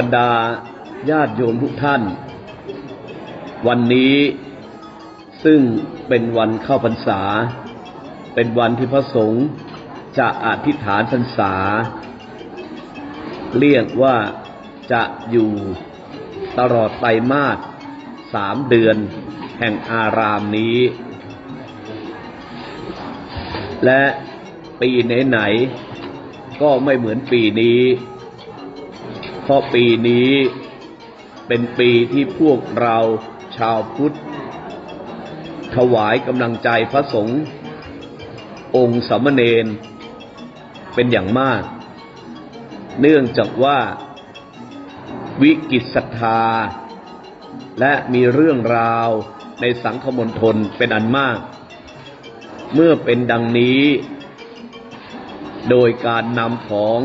รรดาญาติโยมทุกท่าน วันนี้ซึ่งเป็นวันเข้าพรรษา เป็นวันที่พระสงฆ์จะอธิษฐานพรรษา เรียกว่าจะอยู่ตลอดไตรมาสสามเดือนแห่งอารามนี้ และปีไหนๆก็ไม่เหมือนปีนี้ ราะปีนี้เป็นปีที่พวกเราชาวพุทธ ถวายกำลังใจพระสงฆ์องค์สามเณรเป็นอย่างมาก เนื่องจากว่าวิกฤตศรัทธา และมีเรื่องราวในสังคมณฑลเป็นอันมาก เมื่อเป็นดังนี้ โดยการนำของ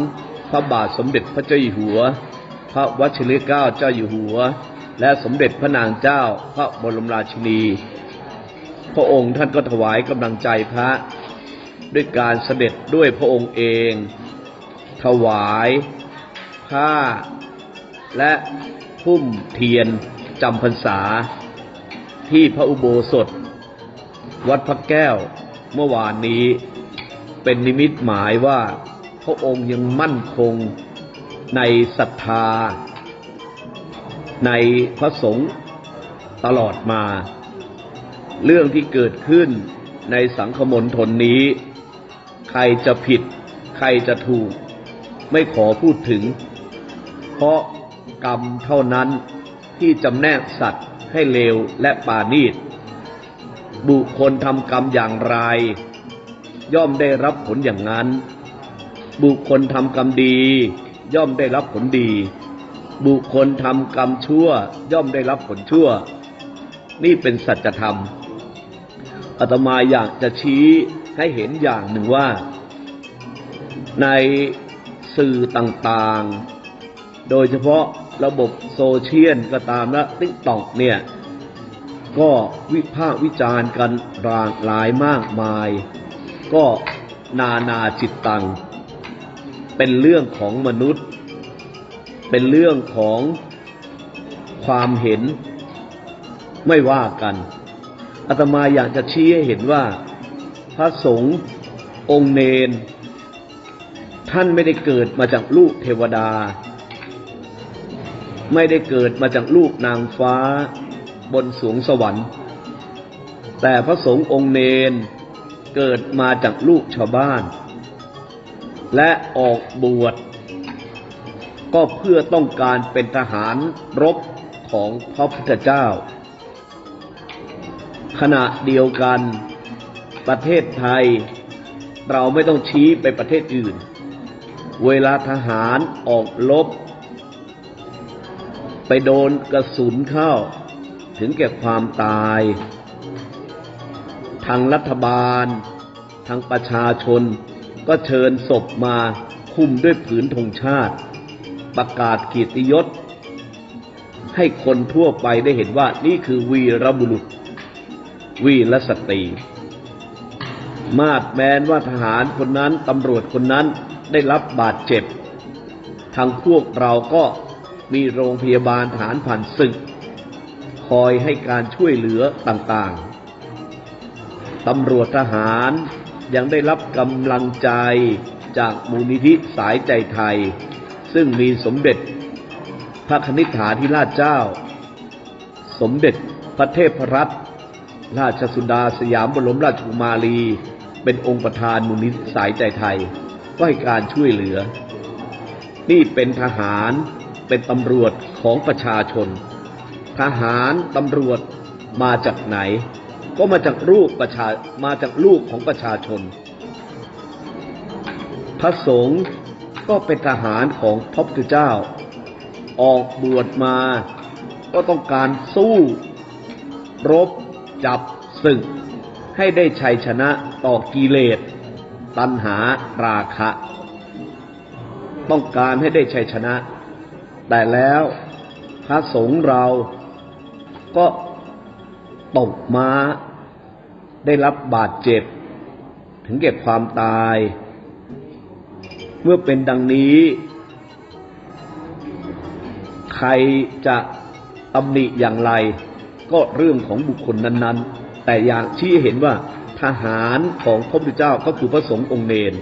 พระบาทสมเด็จพระเจ้าอยู่หัว ระวชิรเกล้าเจ้าอยู่หัว และสมเด็จพระนางเจ้าพระบรมราชินี พระองค์ท่านก็ถวายกำลังใจพระด้วยการเสด็จด้วยพระองค์เอง ถวายผ้า และพุ่มเทียนจำพรรษา ที่พระอุโบสถ วัดพระแก้วเมื่อวานนี้เป็นนิมิตหมายว่าพระองค์ยังมั่นคง ในศรัทธา ในพระสงฆ์ตลอดมา เรื่องที่เกิดขึ้นในสังคมณฑลนี้ ใครจะผิด ใครจะถูก ไม่ขอพูดถึง เพราะกรรมเท่านั้นที่จำแนกสัตว์ให้เลวและปานีตบุคคลทำกรรมอย่างไร ย่อมได้รับผลอย่างนั้น บุคคลทำกรรมดี ย่อมได้รับผลดี บุคคลทำกรรมชั่ว ย่อมได้รับผลชั่ว นี่เป็นสัจธรรมอาตมาอยากจะชี้ให้เห็นอย่างหนึ่งว่า ในสื่อต่างๆ โดยเฉพาะระบบโซเชียลก็ตามและติ๊กตอกเนี่ย ก็วิพากษ์วิจารณ์กันรางหลายมากมาย ก็นานาจิตตัง เป็นเรื่องของมนุษย์ เป็นเรื่องของความเห็นไม่ว่ากันอาตมาอยากจะชี้ให้เห็นว่า พระสงฆ์องค์เนน ท่านไม่ได้เกิดมาจากลูกเทวดา ไม่ได้เกิดมาจากลูกนางฟ้าบนสวงสวรรค์ แต่พระสงฆ์องค์เนนเกิดมาจากลูกชาวบ้าน และออกบวชก็เพื่อต้องการเป็นทหารรบของพระพุทธเจ้า ขณะเดียวกันประเทศไทย เราไม่ต้องชี้ไปประเทศอื่น เวลาทหารออกรบไปโดนกระสุนเข้า ถึงแก่ความตาย ทางรัฐบาล ทางประชาชน ก็เชิญศพมาคุมด้วยผืนธงชาติ ประกาศกีติยศ ให้คนทั่วไปได้เห็นว่านี่คือวีรบุรุษ วีรสตรี มาดแมนว่าทหารคนนั้นตำรวจคนนั้นได้รับบาดเจ็บ ทางพวกเราก็มีโรงพยาบาลทหารผ่านศึก คอยให้การช่วยเหลือต่างๆ ตำรวจทหาร ยังได้รับกำลังใจจากมูลนิธิสายใจไทย ซึ่งมีสมเด็จพระคณิษฐาธิราชเจ้า สมเด็จพระเทพรัตนราชสุดาสยามบรมราชกุมารี เป็นองค์ประธานมูลนิธิสายใจไทยก็ให้การช่วยเหลือ นี่เป็นทหารเป็นตำรวจของประชาชน ทหารตำรวจมาจากไหน ก็มาจากลูกประชามาจากลูกของประชาชน พระสงฆ์ก็เป็นทหารของพระพุทธเจ้า ออกบวชมา ก็ต้องการสู้ รบ จับศึก ให้ได้ชัยชนะต่อกิเลส ตัณหาราคะ ต้องการให้ได้ชัยชนะ แต่แล้วพระสงฆ์เราก็ตกม้า ได้รับบาดเจ็บ ถึงแก่ความตาย เมื่อเป็นดังนี้ ใครจะตำหนิอย่างไร ก็เรื่องของบุคคลนั้น ๆ แต่อย่ากชี้เห็นว่าทหารของพระพุทธเจ้าก็คือพระสงฆ์องค์เนร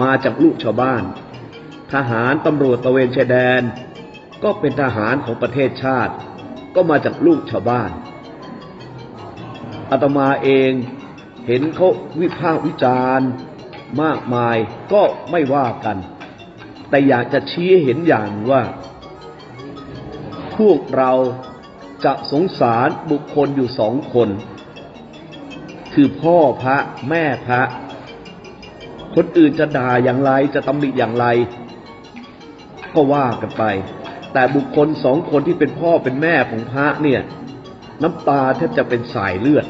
มาจากลูกชาวบ้าน ทหารตำรวจตะเวนชายแดน ก็เป็นทหารของประเทศชาติ ก็มาจากลูกชาวบ้าน อาตมาเองเห็นเขาวิพากษ์วิจารณ์มากมายก็ไม่ว่ากัน แต่อยากจะชี้เห็นอย่างว่า พวกเราจะสงสารบุคคลอยู่สองคน คือพ่อพระแม่พระ คนอื่นจะด่าอย่างไรจะตำหนิอย่างไร ก็ว่ากันไป แต่บุคคลสองคนที่เป็นพ่อเป็นแม่ของพระเนี่ย น้ำตาแทบจะเป็นสายเลือด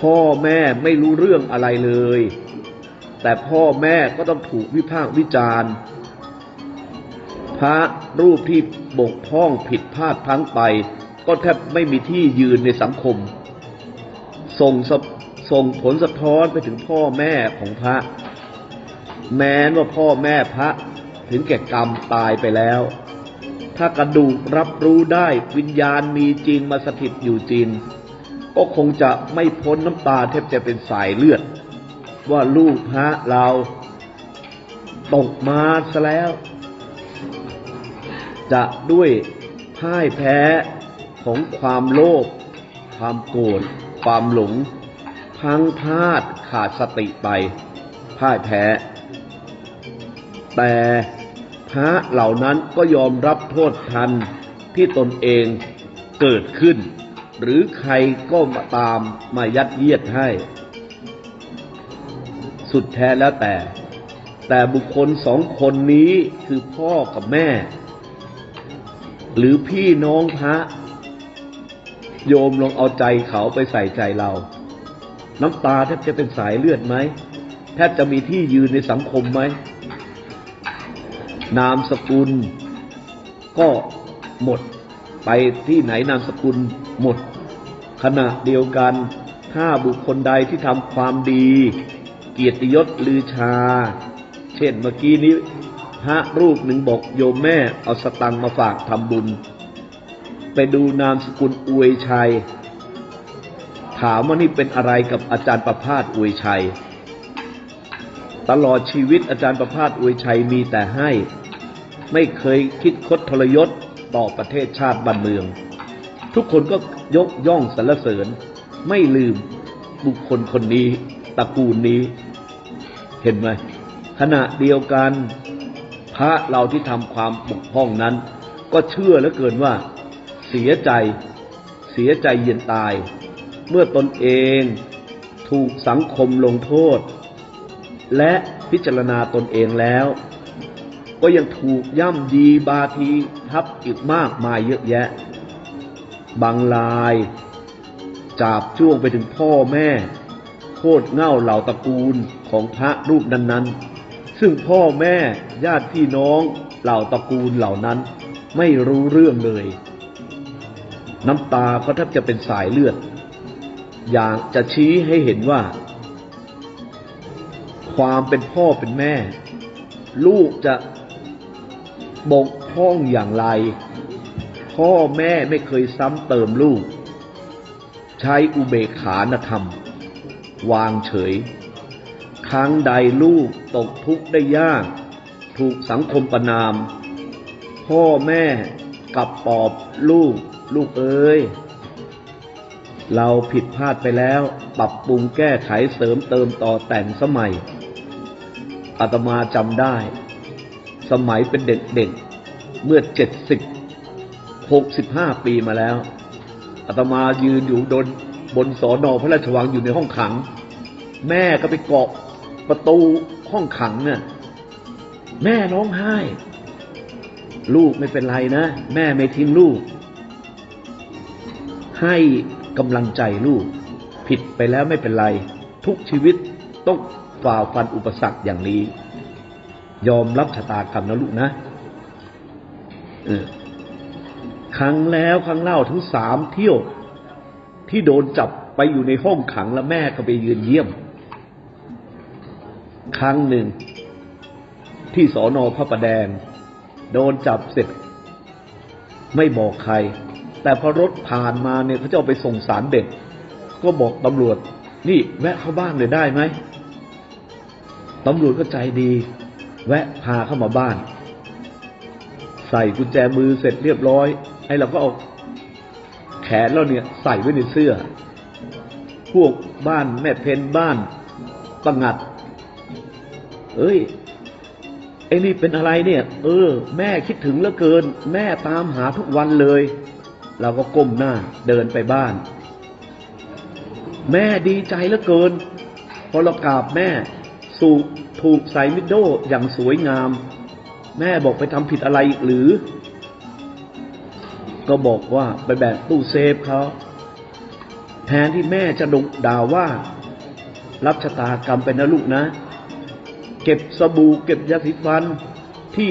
พ่อแม่ไม่รู้เรื่องอะไรเลย แต่พ่อแม่ก็ต้องถูกวิพากษ์วิจารณ์ พระรูปที่บกพร่องผิดพลาดพังไป ก็แทบไม่มีที่ยืนในสังคม ส่งส่งผลสะท้อนไปถึงพ่อแม่ของพระ แม้นว่าพ่อแม่พระถึงแก่กรรมตายไปแล้ว ถ้ากระดูกรับรู้ได้วิญญาณมีจริงมาสถิตอยู่จริง ก็คงจะไม่พ้นน้ำตาแทบจะเป็นสายเลือด ว่าลูกพระเราตกมาซะแล้ว จะด้วยพ่ายแพ้ของความโลภความโกรธความหลงพังพลาดขาดสติไปพ่ายแพ้ แต่พระเหล่านั้นก็ยอมรับโทษทันที่ตนเองเกิดขึ้น หรือใครก็มาตามมายัดเยียดให้ สุดแท้แล้วแต่ แต่บุคคลสองคนนี้คือพ่อกับแม่ หรือพี่น้องพระโยมลองเอาใจเขาไปใส่ใจเรา น้ำตาแทบจะเป็นสายเลือดไหมแทบจะมีที่ยืนในสังคมไหม นามสกุลก็หมด ไปที่ไหนนามสกุลหมด ขณะเดียวกัน ถ้าบุคคลใดที่ทำความดี เกียรติยศลือชา เช่นเมื่อกี้นี้พระรูปหนึ่งบอกโยมแม่เอาสตังมาฝากทำบุญ ไปดูนามสกุลอวยชัย ถามว่านี่เป็นอะไรกับอาจารย์ประพาสอวยชัย ตลอดชีวิตอาจารย์ประพาสอวยชัยมีแต่ให้ ไม่เคยคิดคดทรยศ ต่อประเทศชาติบ้านเมือง ทุกคนก็ยกย่องสรรเสริญ ไม่ลืมบุคคลคนนี้ตระกูลนี้ เห็นไหมขณะเดียวกัน พระเราที่ทำความบกพร่องนั้น ก็เชื่อเหลือเกินว่า เสียใจ เสียใจเย็นตาย เมื่อตนเองถูกสังคมลงโทษ และพิจารณาตนเองแล้ว ก็ยังถูกย่ำยีบาทีทับอีกมากมายเยอะแยะ บางรายจาบจ้วงไปถึงพ่อแม่ โคตรเง่าเหล่าตระกูลของพระรูปนั้นๆ ซึ่งพ่อแม่ญาติพี่น้องเหล่าตระกูลเหล่านั้นไม่รู้เรื่องเลย น้ำตาก็แทบจะเป็นสายเลือด อยากจะชี้ให้เห็นว่า ความเป็นพ่อเป็นแม่ ลูกจะ บกพร่องอย่างไร พ่อแม่ไม่เคยซ้ำเติมลูก ใช้อุเบกขานธรรม วางเฉย ครั้งใดลูกตกทุกข์ได้ยาก ถูกสังคมประนาม พ่อแม่กลับปอบลูก ลูกเอ้ยเราผิดพลาดไปแล้ว ปรับปรุงแก้ไขเสริมเติมต่อแต่งสมัยอาตมาจำได้ สมัยเป็นเด็กๆเมื่อเจ็ดสิบหกสิบห้าปีมาแล้วอาตมายืนอยู่บนบนสอนอพระราชวังอยู่ในห้องขัง แม่ก็ไปเกาะประตูห้องขังเนี่ยแม่ร้องไห้ ลูกไม่เป็นไรนะ แม่ไม่ทิ้งลูก ให้กำลังใจลูก ผิดไปแล้วไม่เป็นไร ทุกชีวิตต้องฝ่าฟันอุปสรรคอย่างนี้ ยอมรับชะตากรรมนะลูกนะครั้งแล้วครั้งเล่าทั้งสามเที่ยว ที่โดนจับไปอยู่ในห้องขังแล้วแม่ก็ไปยืนเยี่ยม ครั้งหนึ่ง ที่สอนอพระประแดง โดนจับเสร็จ ไม่บอกใคร แต่พอรถผ่านมาเนี่ยเขาจะเอาไปส่งสารเด็ก ก็บอกตำรวจ นี่แวะเข้าบ้านเลยได้ไหมตำรวจก็ใจดี แวะพาเข้ามาบ้าน ใส่กุญแจมือเสร็จเรียบร้อย ไอ้เราก็เอาแขนเราเนี่ยใส่ไว้ในเสื้อ พวกบ้านแม่เพนบ้านประงัด เอ้ยไอ้นี่เป็นอะไรเนี่ย เออ แม่คิดถึงเหลือเกิน แม่ตามหาทุกวันเลย เราก็ก้มหน้าเดินไปบ้าน แม่ดีใจเหลือเกิน พอเรากราบแม่สููกใส่มิดโดอย่างสวยงาม แม่บอกไปทำผิดอะไรอีกหรือ ก็บอกว่าไปแบกตู้เซฟเขาแทนที่แม่จะดงด่าว่า รับชะตากรรมไปนะลูกนะ เก็บสบู่เก็บยาสีฟันที่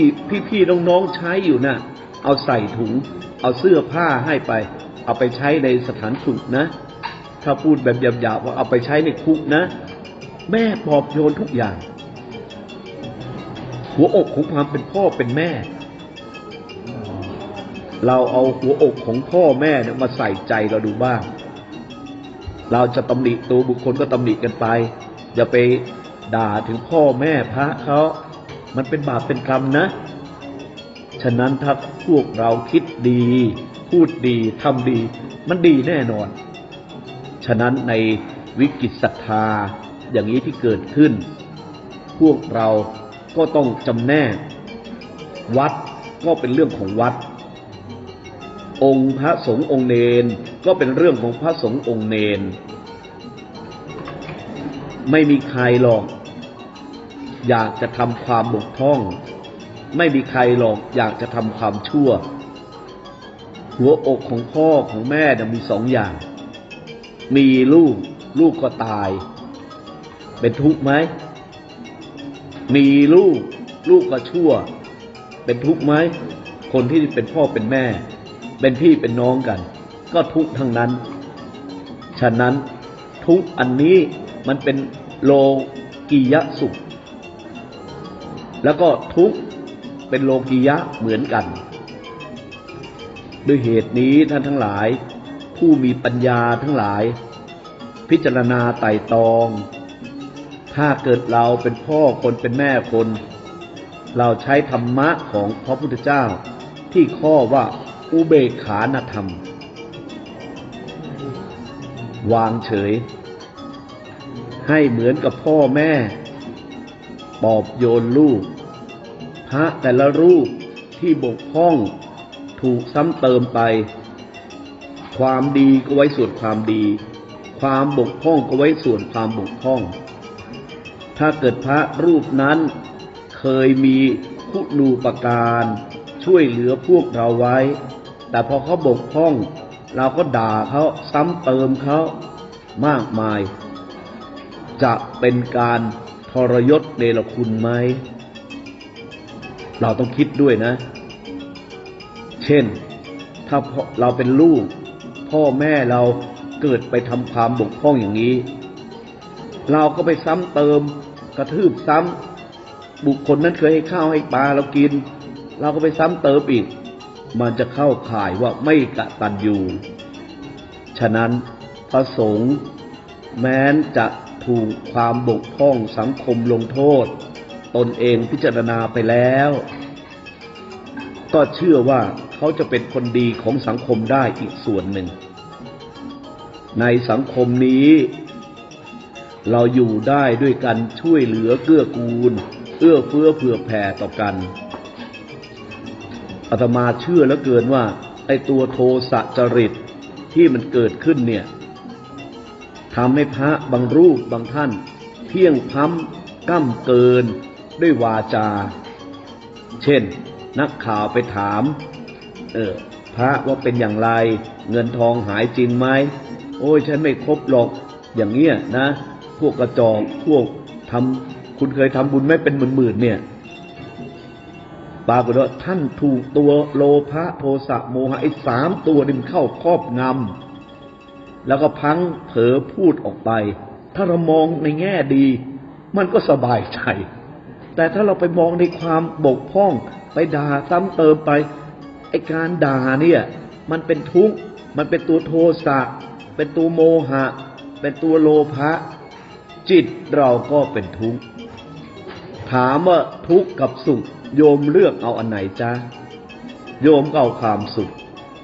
พี่ๆน้องๆใช้อยู่น่ะ เอาใส่ถุง เอาเสื้อผ้าให้ไป เอาไปใช้ในสถานฝึกนะ ถ้าพูดแบบหยาบๆว่าเอาไปใช้ในคุกนะ แม่ปลอบโยนทุกอย่าง หัวอกของความเป็นพ่อเป็นแม่ เราเอาหัวอกของพ่อแม่เนี่ยมาใส่ใจเราดูบ้าง เราจะตำหนิตัวบุคคลก็ตำหนิกันไป อย่าไปด่าถึงพ่อแม่พระเขา มันเป็นบาปเป็นกรรมนะ ฉะนั้นถ้าพวกเราคิดดี พูดดีทำดี มันดีแน่นอน ฉะนั้นในวิกฤตศรัทธาอย่างนี้ที่เกิดขึ้น พวกเรา ก็ต้องจำแนก วัดก็เป็นเรื่องของวัด องค์พระสงฆ์องค์เนนก็เป็นเรื่องของพระสงฆ์องค์เนน ไม่มีใครหรอก อยากจะทำความบกพร่อง ไม่มีใครหรอกอยากจะทำความชั่ว หัวอกของพ่อของแม่เนี่ยมีสองอย่าง มีลูก ลูกก็ตาย เป็นทุกข์ไหม มีลูก ลูกก็ชั่ว เป็นทุกข์ไหมคนที่เป็นพ่อเป็นแม่ เป็นพี่เป็นน้องกัน ก็ทุกข์ทั้งนั้น ฉะนั้นทุกข์อันนี้มันเป็นโลกียะสุข แล้วก็ทุกข์เป็นโลกียะเหมือนกัน ด้วยเหตุนี้ท่านทั้งหลาย ผู้มีปัญญาทั้งหลาย พิจารณาไต่ตอง ถ้าเกิดเราเป็นพ่อคนเป็นแม่คน เราใช้ธรรมะของพระพุทธเจ้า ที่ข้อว่าอุเบกขานธรรม วางเฉย ให้เหมือนกับพ่อแม่ปอบโยนลูก พระแต่ละรูปที่บกพร่องถูกซ้ำเติมไป ความดีก็ไว้ส่วนความดี ความบกพร่องก็ไว้ส่วนความบกพร่อง ถ้าเกิดพระรูปนั้น เคยมีคุณูปการช่วยเหลือพวกเราไว้ แต่พอเขาบกพร่อง เราก็ด่าเขาซ้ำเติมเขามากมาย จะเป็นการทรยศเนรคุณไหม เราต้องคิดด้วยนะ เช่น ถ้าเราเป็นลูก พ่อแม่เราเกิดไปทำความบกพร่องอย่างนี้ เราก็ไปซ้ำเติมกระทืบซ้ำบุคคลนั้นเคยให้ข้าวให้ปลาเรากิน เราก็ไปซ้ำเติมอีก มันจะเข้าข่ายว่าไม่กะตันอยู่ ฉะนั้นพระสงฆ์แม้นจะถูกความบกพร่องสังคมลงโทษ ตนเองพิจารณาไปแล้ว ก็เชื่อว่าเขาจะเป็นคนดีของสังคมได้อีกส่วนหนึ่ง ในสังคมนี้ เราอยู่ได้ด้วยกันช่วยเหลือเกื้อกูล เอื้อเฟื้อเผื่อแผ่ต่อกันอาตมาเชื่อแล้วเกินว่า ไอ้ตัวโทสะจริตที่มันเกิดขึ้นเนี่ยทำให้พระบางรูปบางท่าน เที่ยงพ้ำก้ำเกิน ด้วยวาจา เช่น นักข่าวไปถาม เออพระว่าเป็นอย่างไร เงินทองหายจริงไหมโอ้ยฉันไม่ครบหรอกอย่างเงี้ยนะ พวกกระจอกพวกทำคุณเคยทำบุญไม่เป็นหมื่นๆเนี่ยปรากฏว่าท่านถูกตัวโลภะโทสะโมหะไอ้สามตัวนี่มันเข้าครอบงำแล้วก็พังเผลอพูดออกไป ถ้าเรามองในแง่ดี มันก็สบายใจ แต่ถ้าเราไปมองในความบกพร่อง ไปด่าซ้ำเติมไปไอการด่าเนี่ย มันเป็นทุกข์ มันเป็นตัวโทสะ เป็นตัวโมหะ เป็นตัวโลภะ จิตเราก็เป็นทุกข์ถามว่าทุกข์กับสุข โยมเลือกเอาอันไหนจ้าโยมก็เอาความสุข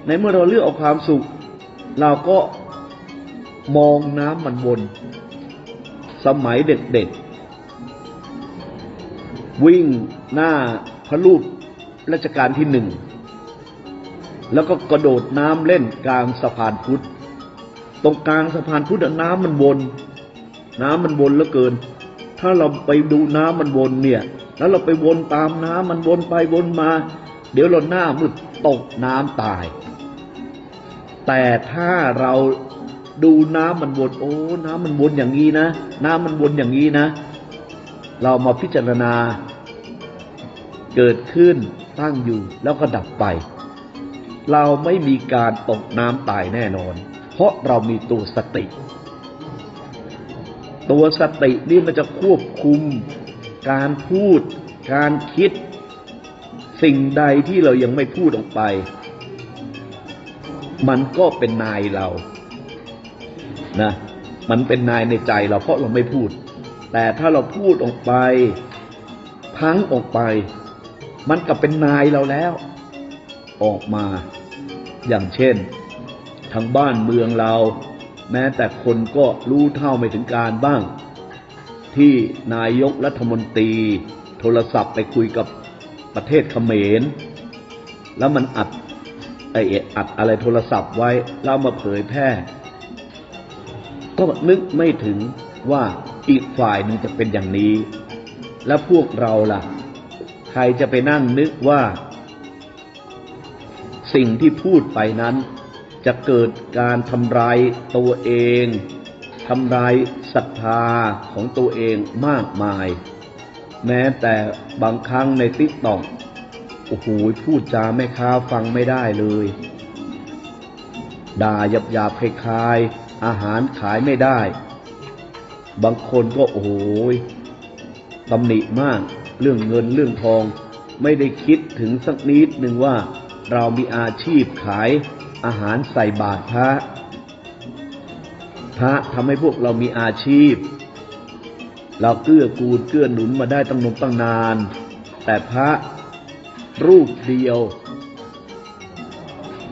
ในเมื่อเราเลือกเอาความสุข เราก็มองน้ำมันวน สมัยเด็กๆ วิ่งหน้าพระรูปรัชกาลที่หนึ่ง แล้วก็กระโดดน้ำเล่นกลางสะพานพุทธ ตรงกลางสะพานพุทธน้ำมันวน น้ำมันวนเหลือเกิน ถ้าเราไปดูน้ำมันวนเนี่ย แล้วเราไปวนตามน้ำมันวนไปวนมา เดี๋ยวเราหน้ามืดตกน้ำตาย แต่ถ้าเราดูน้ำมันวนโอ้น้ำมันวนอย่างนี้นะ น้ำมันวนอย่างนี้นะ เรามาพิจารณา เกิดขึ้นตั้งอยู่แล้วก็ดับไป เราไม่มีการตกน้ำตายแน่นอน เพราะเรามีตัวสติ ตัวสตินี่มันจะควบคุมการพูด การคิด สิ่งใดที่เรายังไม่พูดออกไป มันก็เป็นนายเรานะมันเป็นนายในใจเราเพราะเราไม่พูด แต่ถ้าเราพูดออกไปพังออกไป มันกลับเป็นนายเราแล้ว ออกมา อย่างเช่น ทางบ้านเมืองเรา แม้แต่คนก็รู้เท่าไม่ถึงการบ้าง ที่นายกรัฐมนตรี โทรศัพท์ไปคุยกับประเทศเขมร แล้วมันอัดไอเออัดอะไรโทรศัพท์ไว้แล้วเอามาเผยแพร่ ก็นึกไม่ถึงว่าอีกฝ่ายหนึ่งจะเป็นอย่างนี้ แล้วพวกเราล่ะ ใครจะไปนั่งนึกว่า สิ่งที่พูดไปนั้น จะเกิดการทำลายตัวเองทำลายศรัทธาของตัวเองมากมาย แม้แต่บางครั้งในติ๊กต็อกโอ้โหพูดจาแม่ค้าฟังไม่ได้เลย ด่าหยาบหยาบๆคลายๆอาหารขายไม่ได้ บางคนก็โอ้โหตำหนิมากเรื่องเงินเรื่องทอง ไม่ได้คิดถึงสักนิดหนึ่งว่าเรามีอาชีพขาย อาหารใส่บาตรพระ พระทำให้พวกเรามีอาชีพ เราเกื้อกูลเกื้อหนุนมาได้ตั้งนมตั้งนาน แต่พระรูปเดียว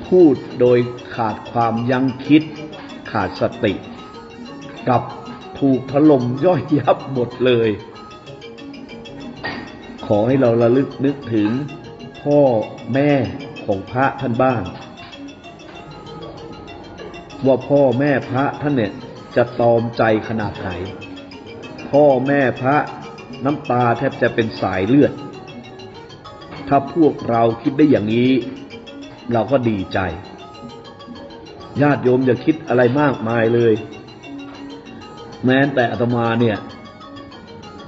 พูดโดยขาดความยั้งคิด ขาดสติกับถูกถล่มย่อยยับหมดเลย ขอให้เราระลึกนึกถึงพ่อแม่ของพระท่านบ้าง ว่าพ่อแม่พระท่านเนี่ยจะตอมใจขนาดไหน พ่อแม่พระน้ำตาแทบจะเป็นสายเลือด ถ้าพวกเราคิดได้อย่างนี้ เราก็ดีใจ ญาติโยมอย่าคิดอะไรมากมายเลย แม้แต่อาตมาเนี่ย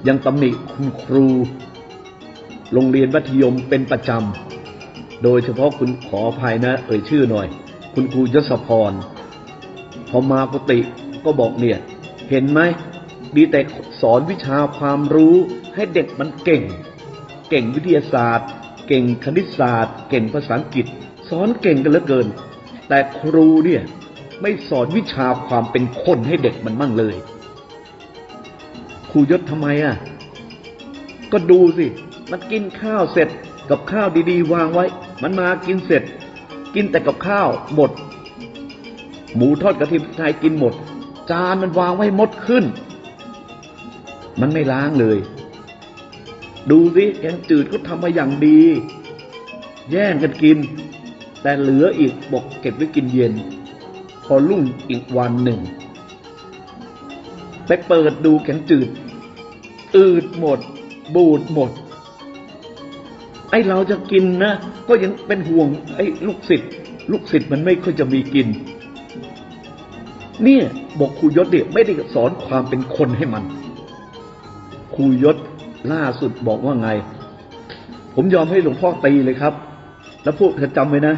ยังตำหนิคุณครู โรงเรียนมัธยมเป็นประจำโดยเฉพาะคุณขออภัยนะ เอ่ยชื่อหน่อย คุณครูยศพร พอมากุฏิก็บอกเนี่ย เห็นไหมดีแต่สอนวิชาความรู้ให้เด็กมันเก่ง เก่งวิทยาศาสตร์ เก่งคณิตศาสตร์ เก่งภาษาอังกฤษ สอนเก่งกันเหลือเกิน แต่ครูเนี่ยไม่สอนวิชาความเป็นคนให้เด็กมันมั่งเลย ครูยศทำไมอะ ก็ดูสิ มันกินข้าวเสร็จกับข้าวดีๆ วางไว้ มันมากินเสร็จ กินแต่กับข้าวหมด หมูทอดกระเทียมไทยกินหมด จานมันวางไว้หมดขึ้น มันไม่ล้างเลย ดูสิแกงจืดก็ทำมาอย่างดี แย่งกันกิน แต่เหลืออีกบอกเก็บไว้กินเย็น พอรุ่งอีกวันหนึ่ง ไปเปิดดูแกงจืด อืดหมด บูดหมด ไอเราจะกินนะ ก็ยังเป็นห่วงไอ้ลูกศิษย์ลูกศิษย์มันไม่ค่อยจะมีกิน เนี่ยบอกครูยศเนี่ยไม่ได้สอนความเป็นคนให้มันครูยศล่าสุดบอกว่าไง ผมยอมให้หลวงพ่อตีเลยครับ แล้วพวกเธอจำไว้นะ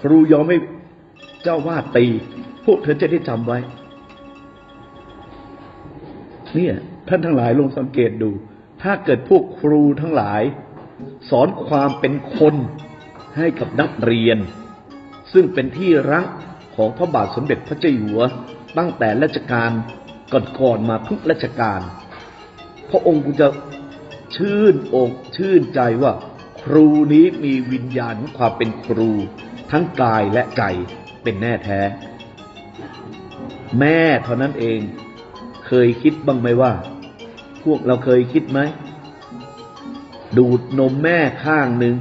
ครูยอมให้เจ้าวาดตี พวกเธอจะได้จำไว้ เนี่ย ท่านทั้งหลายลองสังเกตดู ถ้าเกิดพวกครูทั้งหลาย สอนความเป็นคนให้กับนักเรียน ซึ่งเป็นที่รัก ของพระบาทสมเด็จพระเจ้าอยู่หัวตั้งแต่รัชกาลก่อนๆมาทุกรัชกาลพระองค์จะชื่นอกชื่นใจว่าครูนี้มีวิญญาณของความเป็นครู ทั้งกายและใจเป็นแน่แท้ แม่เท่านั้นเอง เคยคิดบ้างไหมว่า พวกเราเคยคิดไหม ดูดนมแม่ข้างหนึ่ง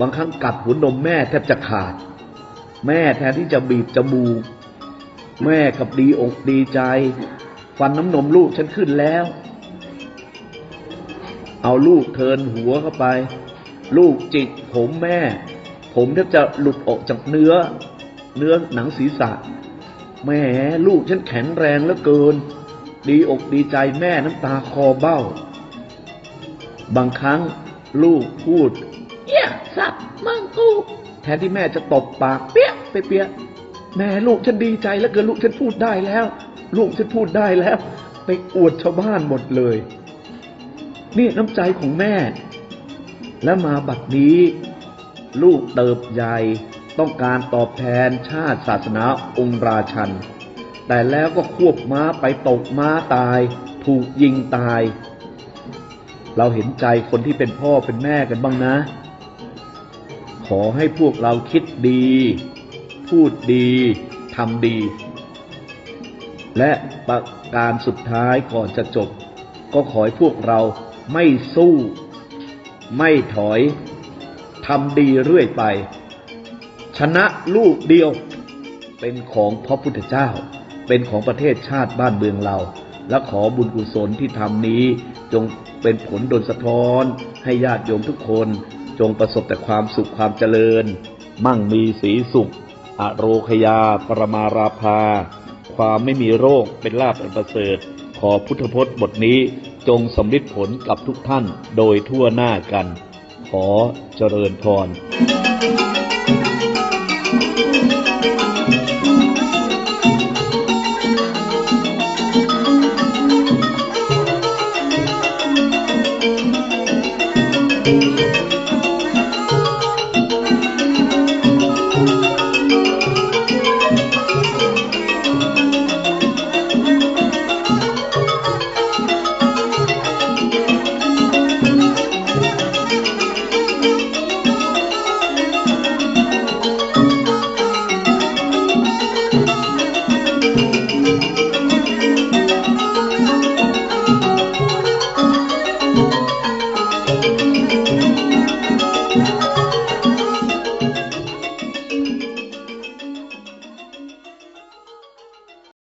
บางครั้งกัดหัวนมแม่แทบจะขาด แม่แทนที่จะบีบจมูก แม่กับดีอกดีใจ ฟันน้ำนมลูกฉันขึ้นแล้ว เอาลูกเทินหัวเข้าไป ลูกจิกผมแม่ ผมแทบจะหลุดออกจากเนื้อ เนื้อหนังศีรษะ แม่ลูกฉันแข็งแรงเหลือเกิน ดีอกดีใจแม่น้ำตาคอเบ้า บางครั้งลูกพูดเอี้ยสับมังกูแทนที่แม่จะตบปากเปี้ย ไปเปียแม่ลูกฉันดีใจแล้วเกินลูกฉันพูดได้แล้ว ลูกฉันพูดได้แล้ว ไปอวดชาวบ้านหมดเลย นี่น้ำใจของแม่ และมาบัดนี้ ลูกเติบใหญ่ต้องการตอบแทนชาติศาสนาองค์ราชัน แต่แล้วก็ควบม้าไปตกม้าตาย ถูกยิงตาย เราเห็นใจคนที่เป็นพ่อเป็นแม่กันบ้างนะ ขอให้พวกเราคิดดี พูดดีทำดี และประการสุดท้ายก่อนจะจบ ก็ขอให้พวกเราไม่สู้ ไม่ถอยทำดีเรื่อยไป ชนะลูกเดียวเป็นของพระพุทธเจ้า เป็นของประเทศชาติบ้านเมืองเรา และขอบุญกุศลที่ทำนี้ จงเป็นผลดลสะท้อน ให้ญาติโยมทุกคนจงประสบแต่ความสุขความเจริญ มั่งมีสีสุข อโรคยา ปรมาราภา ความไม่มีโรคเป็นลาภอันประเสริฐ ขอพุทธพจน์บทนี้จงสำลิดผลกับทุกท่านโดยทั่วหน้ากัน ขอเจริญพร